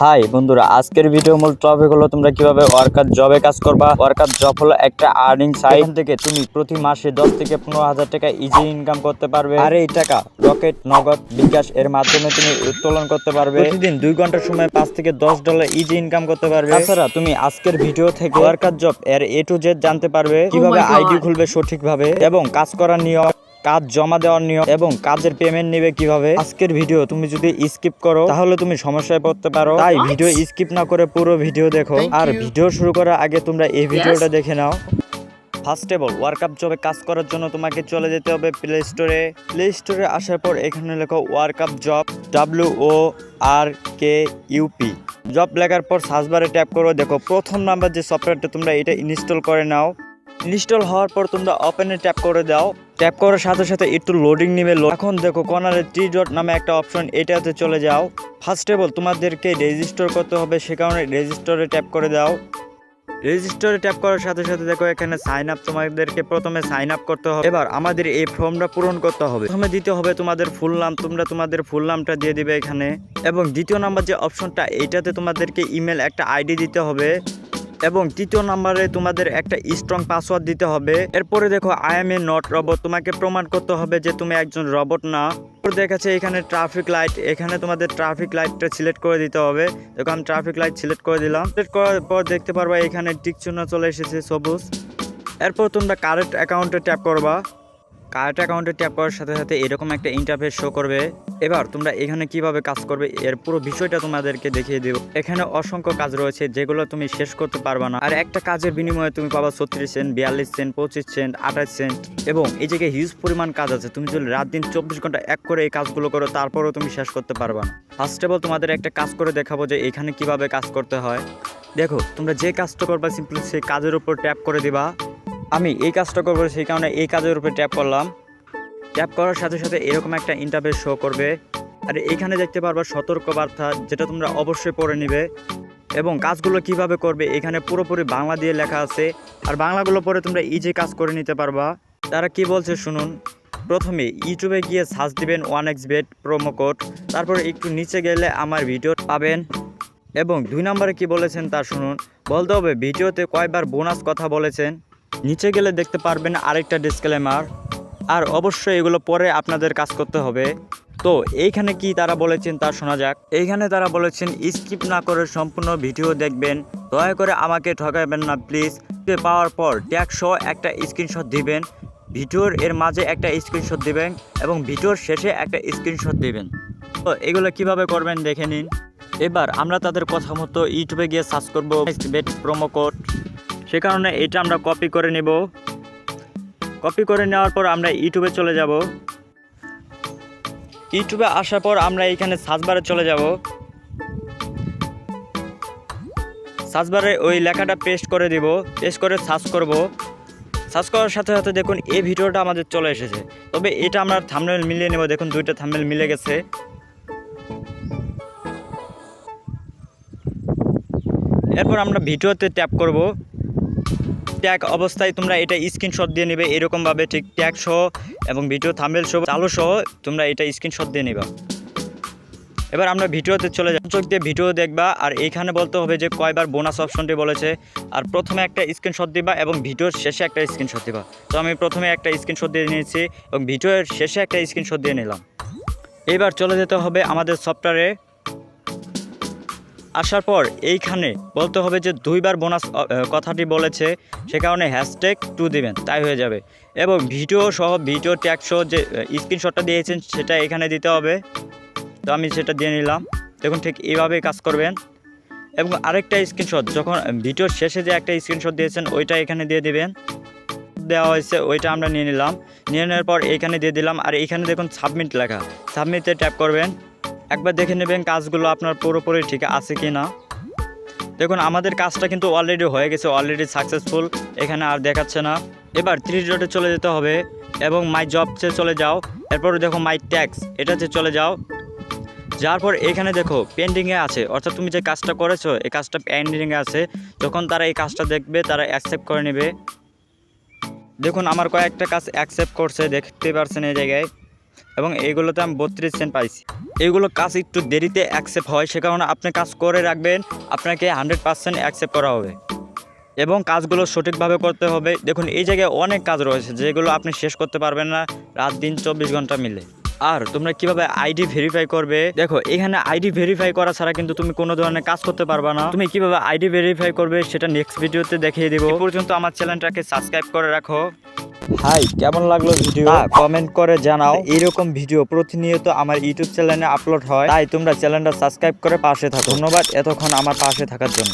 High বন্ধুরা আজকের video মূল টপিক হলো তোমরা কীভাবে ওয়ার্কার জবে কাজ করবা। ওয়ার্কার জব হলো একটা আর্নিং সাইট থেকে তুমি প্রতি মাসে দশ থেকে পনেরো হাজার টাকা ইজি ইনকাম করতে পারবে। আর এই টাকা রকেট নগদ বিকাশ এর মাধ্যমে তুমি উত্তোলন করতে পারবে। প্রতিদিন দুই ঘণ্টার সময় পাঁচ থেকে দশ ডলার ইজি ইনকাম করতে পারবে। তাছাড়া তুমি আজকের ভিডিও থেকে ওয়ার্কার জব এর এ টু জেড জানতে পারবে। কীভাবে আইডি খুলবে সঠিকভাবে এবং কাজ করার নিয়ম কাজ জমা দেওয়ার নিয়ম এবং কাজের পেমেন্ট নেবে কীভাবে? আজকের ভিডিও তুমি যদি স্কিপ করো তাহলে তুমি সমস্যায় পড়তে পারো। তাই ভিডিও স্কিপ না করে পুরো ভিডিও দেখো। আর ভিডিও শুরু করার আগে তোমরা এই ভিডিওটা দেখে নাও। ফার্স্ট অফ অল ওয়ার্কআপ জবে কাজ করার জন্য তোমাকে চলে যেতে হবে প্লে স্টোরে প্লে স্টোরে আসার পর এখানে লেখো workup job W O R K U P job লেখার পর সার্চবারে ট্যাপ করো। দেখো প্রথম নাম্বার যে সফটওয়্যারটা তোমরা এটা ইনস্টল করে নাও। ইনস্টল হওয়ার পর তোমরা ওপেনে ট্যাপ করে দাও। ট্যাপ করার সাথে সাথে একটু লোডিং নেবে এখন দেখো কর্নারে টি ডট নামে একটা অপশন এটাতে চলে যাও। ফার্স্ট অফ অল তোমাদেরকে রেজিস্টার করতে হবে, সে কারণে রেজিস্টারে ট্যাপ করে দাও। রেজিস্টারে ট্যাপ করার সাথে সাথে দেখো এখানে সাইন আপ তোমাদেরকে প্রথমে সাইন আপ করতে হবে। এবার আমাদের এই ফর্মটা পূরণ করতে হবে। প্রথমে দিতে হবে তোমাদের ফুল নাম তোমরা তোমাদের ফুল নামটা দিয়ে দিবে এখানে। এবং দ্বিতীয় নাম্বার যে অপশনটা এইটাতে তোমাদেরকে ইমেল একটা আইডি দিতে হবে। এবং তৃতীয় নাম্বারে তোমাদের একটা স্ট্রং পাসওয়ার্ড দিতে হবে। এরপরে দেখো I am a not robot তোমাকে প্রমাণ করতে হবে যে তুমি একজন রবট না। দেখাচ্ছে এখানে ট্রাফিক লাইট এখানে তোমাদের ট্রাফিক লাইটটা সিলেক্ট করে দিতে হবে। দেখো, আমি ট্রাফিক লাইট সিলেক্ট করে দিলাম। সিলেক্ট করার পর দেখতে পারবা এখানে টিক চিহ্ন চলে এসেছে, সবুজ। এরপর তোমরা কারেন্ট অ্যাকাউন্টে ট্যাপ করবা। কারেন্ট অ্যাকাউন্টে ট্যাপ করার সাথে সাথে এরকম একটা ইন্টারফেস শো করবে। এবার তোমরা এখানে কীভাবে কাজ করবে, এর পুরো বিষয়টা তোমাদেরকে দেখিয়ে দেব। এখানে অসংখ্য কাজ রয়েছে, যেগুলো তুমি শেষ করতে পারবে না। আর একটা কাজের বিনিময়ে তুমি পাবা ছত্রিশ সেন্ট বিয়াল্লিশ সেন্ট পঁচিশ সেন্ট আঠাশ সেন্ট এবং এই জায়গায় হিউজ পরিমাণ কাজ আছে, তুমি যদি রাত দিন চব্বিশ ঘণ্টা এক করে এই কাজগুলো করো, তারপরেও তুমি শেষ করতে পারবে না। ফার্স্ট অফ অল তোমাদের একটা কাজ করে দেখাবো যে এখানে কীভাবে কাজ করতে হয়। দেখো, তোমরা যে কাজটা করবা সিম্পলি সেই কাজের উপর ট্যাপ করে দিবা। আমি এই কাজটা করব সেই কারণে এই কাজের উপরে ট্যাপ করলাম। ট্যাপ করার সাথে সাথে এরকম একটা ইন্টারফেস শো করবে। আর এখানে দেখতে পারবা সতর্ক বার্তা যেটা তোমরা অবশ্যই পড়ে নিবে। এবং কাজগুলো কীভাবে করবে, এখানে পুরোপুরি বাংলা দিয়ে লেখা আছে। আর বাংলাগুলো পরে তোমরা ইজি কাজ করে নিতে পারবা। তারা কি বলছে শুনুন, প্রথমে ইউটিউবে গিয়ে সার্চ দিবেন one X bet promo code তারপরে একটু নিচে গেলে আমার ভিডিও পাবেন। এবং দুই নম্বরে কি বলেছেন তা শুনুন, বলতে হবে, ভিডিওতে কয়বার বোনাস কথা বলেছেন। নিচে গেলে দেখতে পারবেন আরেকটা ডিসক্লেমার। আর অবশ্যই এগুলো পরে আপনাদের কাজ করতে হবে। তো এইখানে কি তারা বলেছেন তা শোনা যাক। এইখানে তারা বলেছেন, স্কিপ না করে সম্পূর্ণ ভিডিও দেখবেন। দয়া করে আমাকে ঠকাবেন না, প্লিজ। পাওয়ার পর ট্যাগসহ একটা স্ক্রিনশট দিবেন। ভিডিওর এর মাঝে একটা স্ক্রিনশট দিবেন এবং ভিডিওর শেষে একটা স্ক্রিনশট দিবেন। তো এগুলো কীভাবে করবেন দেখে নিন। এবার আমরা তাদের কথা মতো ইউটিউবে গিয়ে সার্চ করব বেট প্রোমো কোড সে কারণে এটা আমরা কপি করে নেব। কপি করে নেওয়ার পর আমরা ইউটিউবে চলে যাব। ইউটিউবে আসার পর আমরা এখানে সার্চবারে চলে যাব। সার্চবারে ওই লেখাটা পেস্ট করে দিব পেস্ট করে সার্চ করব। সার্চ করার সাথে সাথে দেখুন এই ভিডিওটা আমাদের চলে এসেছে। তবে এটা আমরা থামনেল মিলিয়ে নেব, দেখুন দুইটা থামনেল মিলে গেছে। এরপর আমরা ভিডিওতে ট্যাপ করব। ট্যাগ অবস্থায় তোমরা এটা স্ক্রিনশট দিয়ে নেবে, এরকমভাবে ঠিক ট্যাগ সহ এবং ভিডিও থাম্বেল সহ, চালু সহ তোমরা এটা স্ক্রিনশট দিয়ে নেবা। এবার আমরা ভিডিওতে চলে যাব চোখ দিয়ে ভিডিও দেখবা, আর এইখানে বলতে হবে যে কয়বার বোনাস অপশনটি বলেছে। আর প্রথমে একটা স্ক্রিনশট দিবা এবং ভিডিওর শেষে একটা স্ক্রিনশট দিবা। তো আমি প্রথমে একটা স্ক্রিনশট দিয়ে নিয়েছি এবং ভিডিওর শেষে একটা স্ক্রিনশট দিয়ে নিলাম। এবার চলে যেতে হবে আমাদের সফটওয়্যারে আসার পর এইখানে বলতে হবে যে দুইবার বোনাস কথাটি বলেছে, সে কারণে হ্যাশট্যাগ টু দিবেন, তাই হয়ে যাবে। এবং ভিডিও সহ, ভিডিও ট্যাগ সহ যে স্ক্রিনশটটা দিয়েছেন, সেটা এখানে দিতে হবে। তো আমি সেটা দিয়ে নিলাম। দেখুন ঠিক এইভাবেই কাজ করবেন। এবং আরেকটা স্ক্রিনশট, যখন ভিডিওর শেষে যে একটা স্ক্রিনশট দিয়েছেন, ওইটা এখানে দিয়ে দিবেন। দেওয়া হয়েছে, ওইটা আমরা নিয়ে নিলাম। নিয়ে নেওয়ার পর এইখানে দিয়ে দিলাম। আর এইখানে দেখুন সাবমিট লেখা। সাবমিটে ট্যাপ করবেন। একবার দেখে নেবেন কাজগুলো আপনার পুরোপুরি ঠিক আছে কি না। দেখুন, আমাদের কাজটা কিন্তু অলরেডি হয়ে গেছে অলরেডি সাকসেসফুল এখানে আর দেখাচ্ছে না। এবার থ্রি ডটে চলে যেতে হবে এবং মাই জবসে চলে যাও। এরপরে দেখো মাই ট্যাক্স এটাতে চলে যাও। যার পর এখানে দেখো পেন্ডিংয়ে আছে, অর্থাৎ তুমি যে কাজটা করেছ, এই কাজটা পেন্ডিংয়ে আছে। যখন তারা এই কাজটা দেখবে, তারা অ্যাকসেপ্ট করে নেবে। দেখুন, আমার কয়েকটা কাজ অ্যাকসেপ্ট করছে, দেখতে পারছেন এই জায়গায়। এবং এইগুলোতে আমি বত্রিশ সেন্ট পাইছি। এইগুলো কাজ একটু দেরিতে অ্যাকসেপ্ট হয়, সে কারণে আপনি কাজ করে রাখবেন, আপনাকে হান্ড্রেড পার্সেন্ট অ্যাকসেপ্ট করা হবে। এবং কাজগুলো সঠিকভাবে করতে হবে। দেখুন, এই জায়গায় অনেক কাজ রয়েছে, যেগুলো আপনি শেষ করতে পারবেন না, রাত দিন চব্বিশ ঘণ্টা মিলে। আর তোমরা কীভাবে আইডি ভেরিফাই করবে? দেখো, এখানে আইডি ভেরিফাই করা ছাড়া কিন্তু তুমি কোনো ধরনের কাজ করতে পারবে না। তুমি কীভাবে আইডি ভেরিফাই করবে, সেটা নেক্সট ভিডিওতে দেখিয়ে দেবো। পর্যন্ত আমার চ্যানেলটাকে সাবস্ক্রাইব করে রাখো। হাই কেমন লাগল ভিডিও? কমেন্ট করে জানাও। এরকম ভিডিও প্রতিনিয়ত আমার ইউটিউব চ্যানেলে আপলোড হয়। তাই তোমরা চ্যানেলটা সাবস্ক্রাইব করে পাশে থাকো। ধন্যবাদ এতক্ষণ আমার পাশে থাকার জন্য।